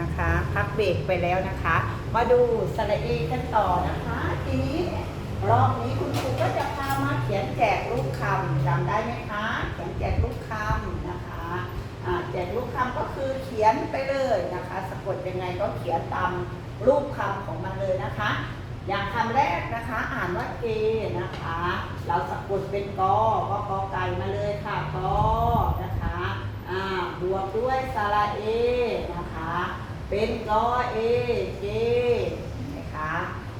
นะคะพักเบรกไปแล้วนะคะ มาดูสระเอกันต่อนะคะ ทีนี้รอบนี้คุณครูก็จะพามาเขียนแจกลูกคำจำได้ไหมคะเขียนแจกลูกคำนะคะแจกลูกคำก็คือเขียนไปเลยนะคะ สะกดยังไงก็เขียนตามรูปคำของมันเลยนะคะ อย่างคำแรกนะคะ อ่านว่าเกนะคะ เราสะกดเป็นกอก็กอไก่มาเลยค่ะกอนะคะบวกด้วยสระเอนะคะ เป็นกอเอเกนะคะ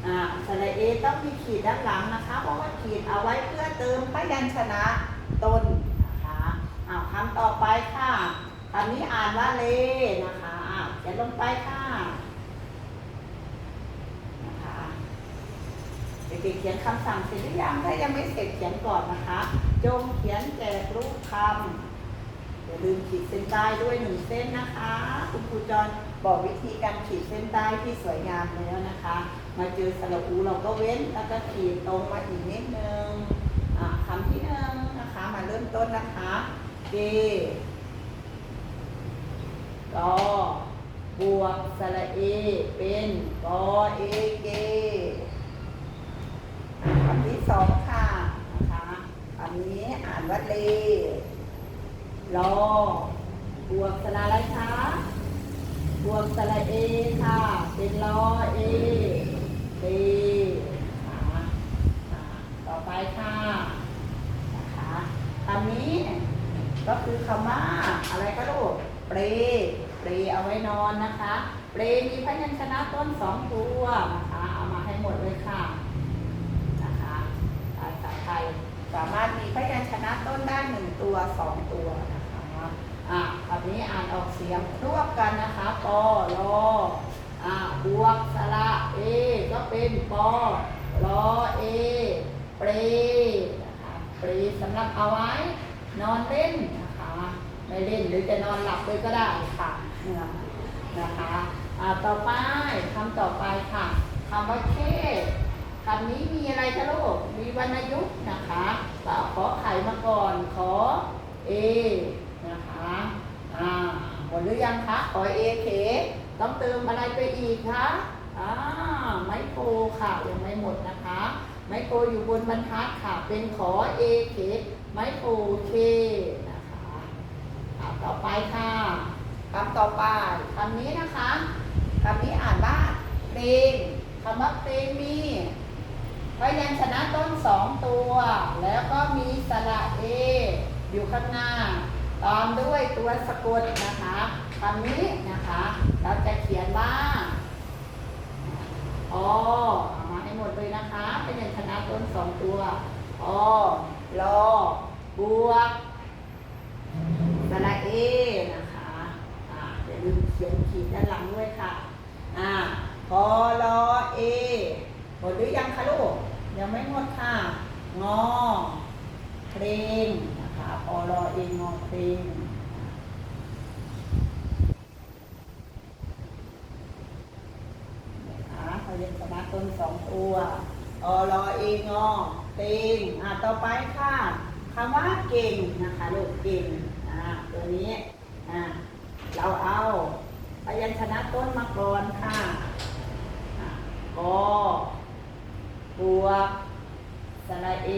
อ่าสระเอต้องมีขีดด้านหลังนะคะ เพราะว่าขีดเอาไว้เพื่อเติมพยัญชนะต้นนะคะอ้าวคำต่อไปค่ะคำนี้อ่านว่าเลนะคะอ้าวเขียนลงไปค่ะนะคะเด็กๆเขียนคำสั่งเสร็จหรือยังถ้ายังไม่เสร็จเขียนก่อนนะคะ จงเขียนแจกรูปคำ อย่าลืมขีดเส้นใต้ด้วยหนึ่งเส้นนะคะ คุณครูจรบอกวิธีการขีดเส้นใต้ที่สวยงามแล้วนะคะ มาเจอสระอูเราก็เว้นแล้วก็ขีดตรงมาอีกนิดนึงอะคำที่หนึ่งนะคะ มาเริ่มต้นนะคะเกกอบวกสระเอ เป็นกอเอเกคำที่สองค่ะนะคะคำนี้อ่านว่าเล รอบวกสระอะไรคะบวกสระเอค่ะ เป็นรอเอเอต่อไปค่ะนะคะคำนี้ก็คือคำว่าอะไรก็ลูกเปรเปรเอาไว้นอนนะคะเปรมีพยัญชนะต้นสองตัวนะคะเอามาให้หมดเลยค่ะนะคะภาษาไทย สามารถมีพยัญชนะต้นได้หนึ่งตัวสองตัวนะคะอะแบบนี้อ่านออกเสียงรวบกันนะคะปอรออะบวกสระเอ ก็เป็นปอรอเอ เปรนะคะเปรสำหรับเอาไว้ นอนเล่นนะคะ ไม่เล่นหรือจะนอนหลับเลยก็ได้ค่ะเนี่ยนะคะอะต่อไปคำต่อไปค่ะคำว่าเค คำนี้มีอะไรคะลูก มีวรรณยุกต์นะคะก็ขอไข่มาก่อน ขอเอนะคะ อ่า หมดหรือยังคะ ขอเอเขต้องเติมอะไรไปอีกคะ อ่า ไมโครค่ะ ยังไม่หมดนะคะ ไมโครอยู่บนบรรทัดค่ะ เป็นขอเอเขไมโครเคนะคะอ่าต่อไปค่ะคำต่อไปคำนี้นะคะคำนี้อ่านว่าเพลงคำว่าเพลงมี พยัญชนะต้นสองตัว แล้วก็มีสระเอ อยู่ข้างหน้า ตามด้วยตัวสะกดนะคะคำนี้นะคะ เราจะเขียนว่าอเอามาให้หมดเลยนะคะ เป็นยัญชนะต้นสองตัวอรอบวกสระเอนะคะอ่าอย่าลืมเขียนขีดด้านหลังด้วยค่ะอ่าพอรอเอ หมดหรือยังคะลูก ยังไม่หมดค่ะ งอ เพลงนะคะพอรอเองงอเพลงนะคะพยัญชนะต้นสองตัวอรอเองงอเพลงอะต่อไปค่ะคำว่าเก่งนะคะลูกเก่งอ่าตัวนี้อ่าเราเอาพยัญชนะต้นมาก่อนค่ะอะกอ บวกสระเอ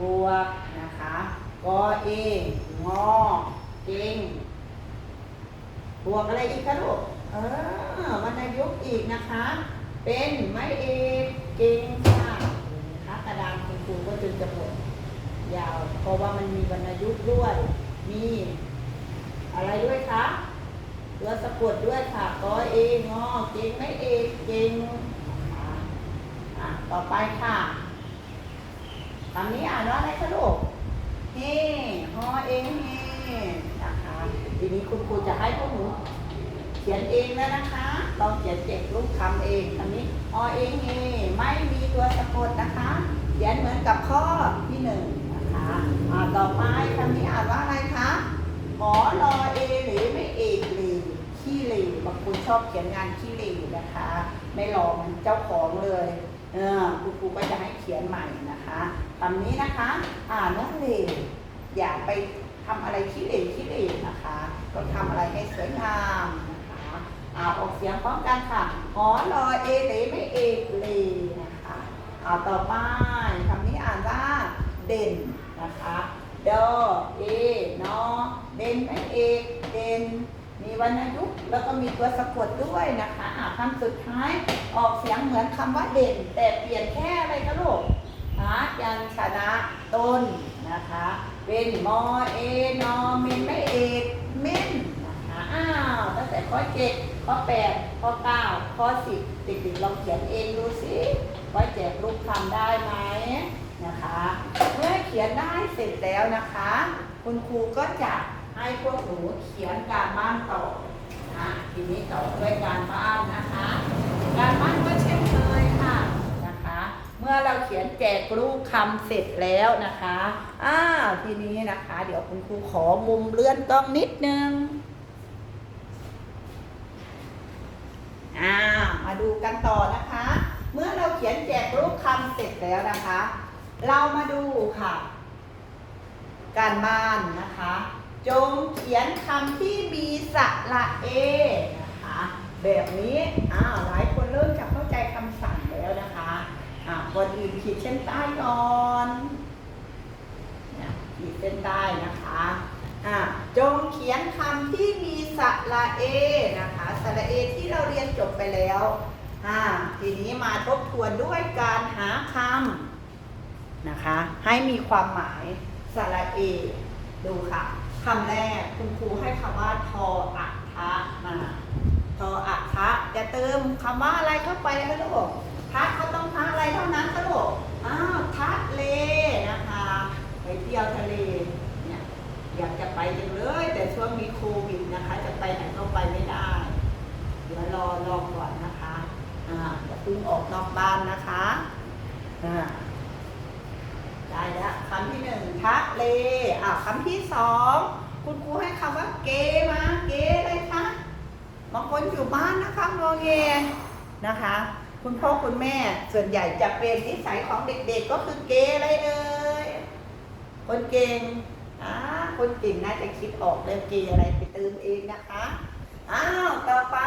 บวกนะคะกอเองอเก่งบวกอะไรอีกคะลูกเออวรรณยุกต์อีกนะคะ เป็นไม้เอกเก่งค่ะนะคะกระดานคุณครูก็จึงจะหมดยาว เพราะว่ามันมีวรรณยุกต์ด้วย มีอะไรด้วยคะตัวสะกดด้วยค่ะกอเองอเก่งไม่เอกเก่ง อะต่อไปค่ะคำนี้อ่านว่าอะไรคะลูกเฮฮอเองเฮนะคะทีนี้คุณครูจะให้พวกหนูเขียนเองแล้วนะคะต้องเขียนเจ็ดรูปคำเองคำนี้ฮอเองเฮไม่มีตัวสะกดนะคะ เขียนเหมือนกับข้อที่หนึ่งนะคะอ่าต่อไปคำนี้อ่านว่าอะไรคะหอรอเอหรือไม่เอกหรือขี้เหร่บางคนชอบเขียนงานขี้เหร่นะคะ ไม่รอมันเจ้าของเลย เออคุณครูก็จะให้เขียนใหม่นะคะคำนี้นะคะ อ่านว่าเหร่อย่าไปทำอะไรขี้เหร่ขี้เหร่นะคะต้องทำอะไรให้สวยงามนะคะอ่าออกเสียงพร้อมกันค่ะหอรอเอเหลไม่เอเลนะคะเอาต่อไปคำนี้อ่านว่าเด่นนะคะดอเอนอเด่นไม่เอกเด่น มีวรรณยุกต์แล้วก็มีตัวสะกดด้วยนะคะอ่าคำสุดท้ายออกเสียงเหมือนคำว่าเด่น แต่เปลี่ยนแค่อะไรคะลูกหายันชนะต้นนะคะ เป็นมอเอนอเมนไม่เอกเม่นนะคะอ้าวตั้งแต่ข้อเจ็ดข้อแปดข้อเก้าข้อสิบเด็กๆลองเขียนเองดูสิว่าแจกรูปคำได้ไหมนะคะ เมื่อเขียนได้เสร็จแล้วนะคะ คุณครูก็จะ ให้พวกหนูเขียนการบ้านต่อนะทีนี้ต่อด้วยการบ้านนะคะ การบ้านก็เช่นเคยค่ะนะคะ เมื่อเราเขียนแจกรูปคำเสร็จแล้วนะคะอ้าทีนี้นะคะ เดี๋ยวคุณครูขอมุมเลื่อนกล้องนิดนึงอ่ามาดูกันต่อนะคะ เมื่อเราเขียนแจกรูปคำเสร็จแล้วนะคะ เรามาดูค่ะ การบ้านนะคะ จงเขียนคำที่มีสระเอนะคะแบบนี้อ้าวหลายคนเริ่มจะเข้าใจคำสั่งแล้วนะคะอ่าก่อนอื่นขีดเส้นใต้ก่อนขีดเส้นใต้นะคะอ่าจงเขียนคำที่มีสระเอนะคะสระเอที่เราเรียนจบไปแล้วอ่าทีนี้มาทบทวนด้วยการหาคำนะคะ ให้มีความหมายสระเอดูค่ะ คำแรกคุณครูให้คำว่าทออัทะมาทออัทะจะเติมคำว่าอะไรเข้าไปคะลูกทักเขาต้องทักอะไรเท่านั้นคะลูกอ้าวทักเลนะคะ ไปเที่ยวทะเลเนี่ยอยากจะไปจังเลย แต่ช่วงมีโควิดนะคะ จะไปไหนก็ไปไม่ได้ เดี๋ยวรอรอก่อนนะคะอ่าอย่าเพิ่งออกนอกบ้านนะคะอ่าได้แล้ว คำที่หนึ่งทักเลอ่าคำที่สองคุณครูให้คำว่าเกมาเกอะไรคะบางคนอยู่บ้านนะคะงอเงนะคะ คุณพ่อคุณแม่ส่วนใหญ่จะเป็นนิสัยของเด็กๆก็คือเกอะไรเอ่ยคนเก่งอ่าคนเก่งน่าจะคิดออกเรื่องเกอะไรไปเติมเองนะคะอ้าวต่อไป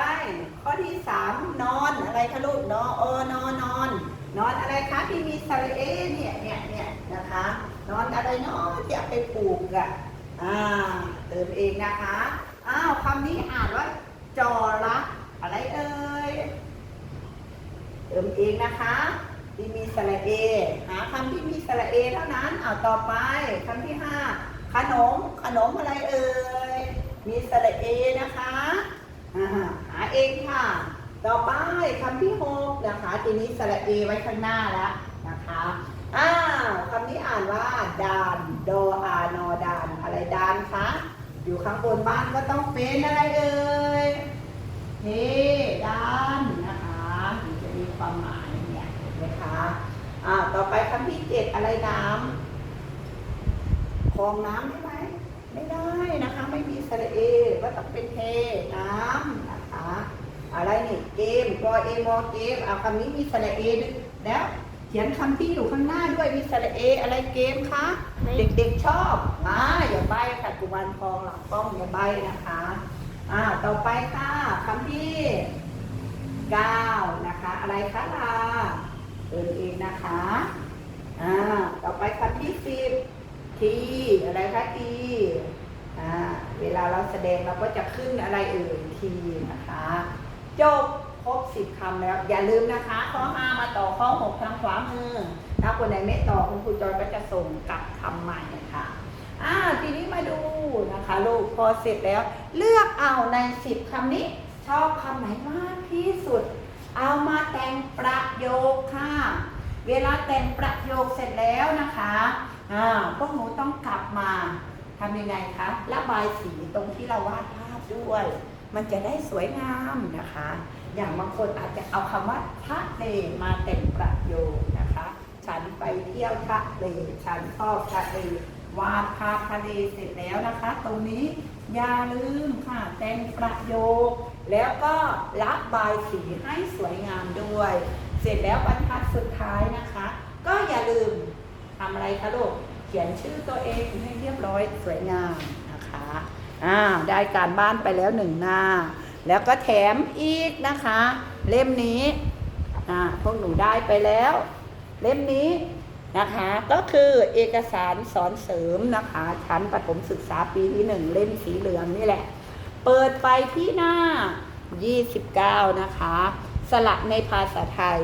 ข้อที่สามนอนอะไรคะลูกนอเออนอนอนนอนอะไรคะที่มีสระเอเนี่ยเนี่ยเนี่ยนะคะ นอนอะไรเนาะที่เอาไปปลูกอะอ่าเติมเองนะคะอ้าวคำนี้อ่านว่าจอรักอะไรเอ่ยเติมเองนะคะที่มีสระเอ หาคำที่มีสระเอเท่านั้นเอาต่อไปคำที่ห้าขนมขนมอะไรเอ่ยมีสระเอนะคะหาเองค่ะ ต่อไปคำที่หกนะคะ ทีนี้สระเอไว้ข้างหน้าแล้วนะคะอ้าำนี้อ่านว่าดานโดอานอดานอะไรดานคะอยู่ข้างบนบ้านก็ต้องเป็นอะไรเอ่ยเฮดานนะคะมันจะมีความหมายเนี่ยเห็นไหมคะอ่าต่อไปคำที่เจ็ดอะไรน้ำคลองน้ำได้ไหมไม่ได้นะคะ ไม่มีสระเอก็ต้องเป็นเทน้ำนะคะ อะไรนี่เกมกอเอมอเกมเอาคำนี้มีสระเอด้วยแล้ว เขียนคำที่อยู่ข้างหน้าด้วยมีสระเออะไรเกมคะเด็กๆชอบอ่าอย่าใบค่ะกุมารทองหลังกล้องอย่าใบนะคะอ่าต่อไปค่ะคำที่เก้านะคะ อะไรคะลาเอินเองนะคะอ่าต่อไปคำที่สิบทีอะไรคะทีอ่าเวลาเราแสดงเราก็จะขึ้นอะไรเอ่ยทีนะคะ จบ ครบสิบคำแล้ว อย่าลืมนะคะ ข้อห้ามาต่อข้อหกทางขวามือ ถ้าคนไหนไม่ต่อคุณครูจอยก็จะส่งกลับคำใหม่ค่ะอ่าทีนี้มาดูนะคะลูกพอเสร็จแล้ว เลือกเอาในสิบคำนี้ ชอบคำไหนมากที่สุด เอามาแต่งประโยคค่ะ เวลาแต่งประโยคเสร็จแล้วนะคะอ่าพวกหนูต้องกลับมาทำยังไงคะระบายสีตรงที่เราวาดภาพด้วย มันจะได้สวยงามนะคะ อย่างบางคนอาจจะเอาคำว่าทะเลมาแต่งประโยคนะคะ ฉันไปเที่ยวทะเล ฉันชอบทะเลวาดภาพทะเลเสร็จแล้วนะคะ ตรงนี้อย่าลืมค่ะแต่งประโยค แล้วก็ระบายสีให้สวยงามด้วย เสร็จแล้วบรรทัดสุดท้ายนะคะ ก็อย่าลืมทำอะไรคะลูกเขียนชื่อตัวเองให้เรียบร้อยสวยงามอ่าได้การบ้านไปแล้วหนึ่งหน้า แล้วก็แถมอีกนะคะ เล่มนี้อ่าพวกหนูได้ไปแล้ว เล่มนี้นะคะก็คือเอกสารสอนเสริมนะคะ ชั้นประถมศึกษาปีที่หนึ่งเล่มสีเหลืองนี่แหละ เปิดไปที่หน้า 29 นะคะสระในภาษาไทย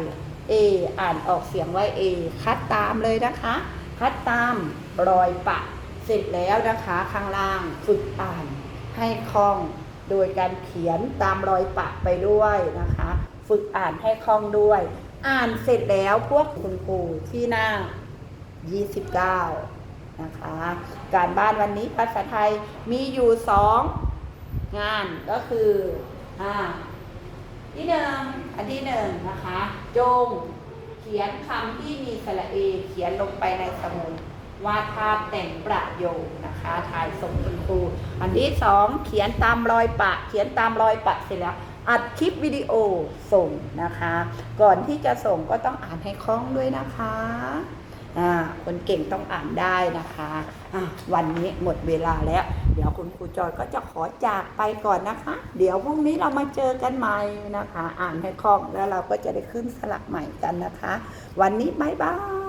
A อ่านออกเสียงว่า A คัดตามเลยนะคะ คัดตามรอยปะ เสร็จแล้วนะคะ ข้างล่างฝึกอ่านให้คล่อง โดยการเขียนตามรอยปะไปด้วยนะคะ ฝึกอ่านให้คล่องด้วย อ่านเสร็จแล้วพวกคุณครูที่หน้า 29 นะคะ การบ้านวันนี้ภาษาไทยมีอยู่สองงานก็คืออ่าที่หนึ่งอันที่หนึ่งนะคะ จงเขียนคำที่มีสระเอเขียนลงไปในสมุด วาดภาพแต่งประโยคนะคะถ่ายส่งคุณครู อันที่สองเขียนตามรอยปะ เขียนตามรอยปะเสร็จแล้วอัดคลิปวิดีโอส่งนะคะ ก่อนที่จะส่งก็ต้องอ่านให้คล่องด้วยนะคะอ่าคนเก่งต้องอ่านได้นะคะอะวันนี้หมดเวลาแล้ว เดี๋ยวคุณครูจอยก็จะขอจากไปก่อนนะคะ เดี๋ยวพรุ่งนี้เรามาเจอกันใหม่นะคะ อ่านให้คล่องแล้วเราก็จะได้ขึ้นสลักใหม่กันนะคะ วันนี้บายบาย